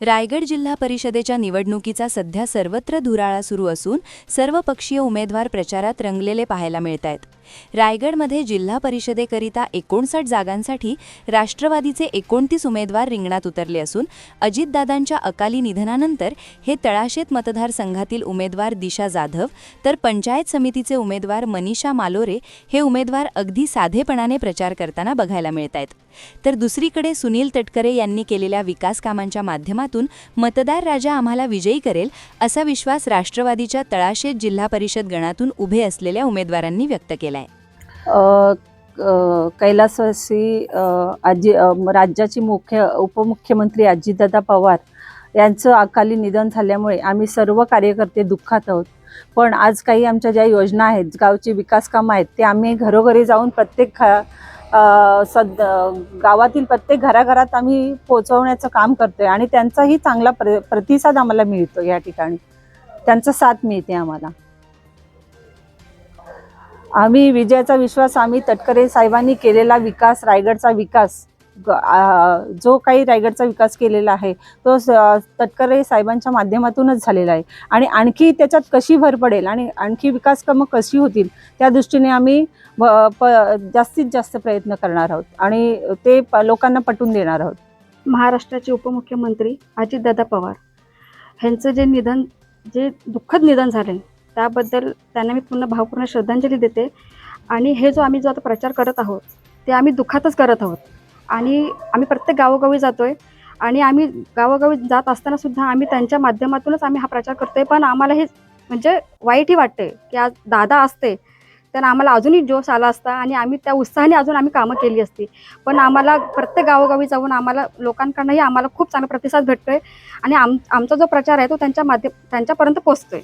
रायगड जिल्हा परिषदेच्या निवडणुकीचा सध्या सर्वत्र धुराळा सुरू असून सर्वपक्षीय उमेदवार प्रचारात रंगलेले पाहायला मिळत आहेत रायगडमध्ये जिल्हा परिषदेकरिता एकोणसाठ जागांसाठी राष्ट्रवादीचे एकोणतीस उमेदवार रिंगणात उतरले असून अजितदादांच्या अकाली निधनानंतर हे तळाशेत मतदारसंघातील उमेदवार दिशा जाधव तर पंचायत समितीचे उमेदवार मनीषा मालोरे हे उमेदवार अगदी साधेपणाने प्रचार करताना बघायला मिळत आहेत तर दुसरीकडे सुनील तटकरे यांनी केलेल्या विकास कामांच्या माध्यमातून मतदार राजा आम्हाला विजयी करेल असा विश्वास राष्ट्रवादीच्या तळाशेत जिल्हा परिषद गणातून उभे असलेल्या उमेदवारांनी व्यक्त केलाय. आहे कैलासवासी आजी राज्याची मुख्य उपमुख्यमंत्री अजितदादा पवार यांचं अकाली निधन झाल्यामुळे आम्ही सर्व कार्यकर्ते दुःखात आहोत. पण आज काही आमच्या ज्या योजना आहेत गावची विकास कामं आहेत ते आम्ही घरोघरी जाऊन प्रत्येक घ- सद गावातील प्रत्येक घराघरात आम्ही पोचवण्याचं काम करतोय आणि त्यांचाही चांगला प्र प्रतिसाद आम्हाला मिळतो या ठिकाणी. त्यांचा साथ मिळते आम्हाला. आम्ही विजयाचा विश्वास आम्ही तटकरे साहेबांनी केलेला विकास रायगडचा विकास जो काही रायगडचा विकास केलेला आहे तो स- तटकरे साहेबांच्या माध्यमातूनच झालेला आहे. आणि आणखी त्याच्यात कशी भर पडेल आणि आणखी विकास कामं कशी होतील त्या दृष्टीने आम्ही व- प- जास्तीत जास्त प्रयत्न करणार आहोत. आणि ते प- लोकांना पटवून देणार आहोत. महाराष्ट्राचे उपमुख्यमंत्री अजितदादा पवार ह्यांचं जे निधन जे दुःखद निधन झाले त्याबद्दल त्यांना मी पूर्ण भावपूर्ण श्रद्धांजली देते. आणि हे जो आम्ही जो आता प्रचार करत आहोत ते आम्ही दुःखातच करत आहोत. आणि आम्ही प्रत्येक गावोगावी जातो आहे आणि आम्ही गावोगावी जात असताना सुद्धा आम्ही त्यांच्या माध्यमातूनच आम्ही हा प्रचार करतोय. पण आम्हाला हे म्हणजे वाईटही वाटते की आज दादा असते तर आम्हाला अजूनही जोश आला असता आणि आम्ही त्या उत्साहाने अजून आम्ही कामं केली असती. पण आम्हाला प्रत्येक गावोगावी जाऊन आम्हाला लोकांकडनंही आम्हाला खूप चांगला प्रतिसाद भेटतोय आणि आम आमचा जो प्रचार आहे तो त्यांच्या माध्यम त्यांच्यापर्यंत पोचतोय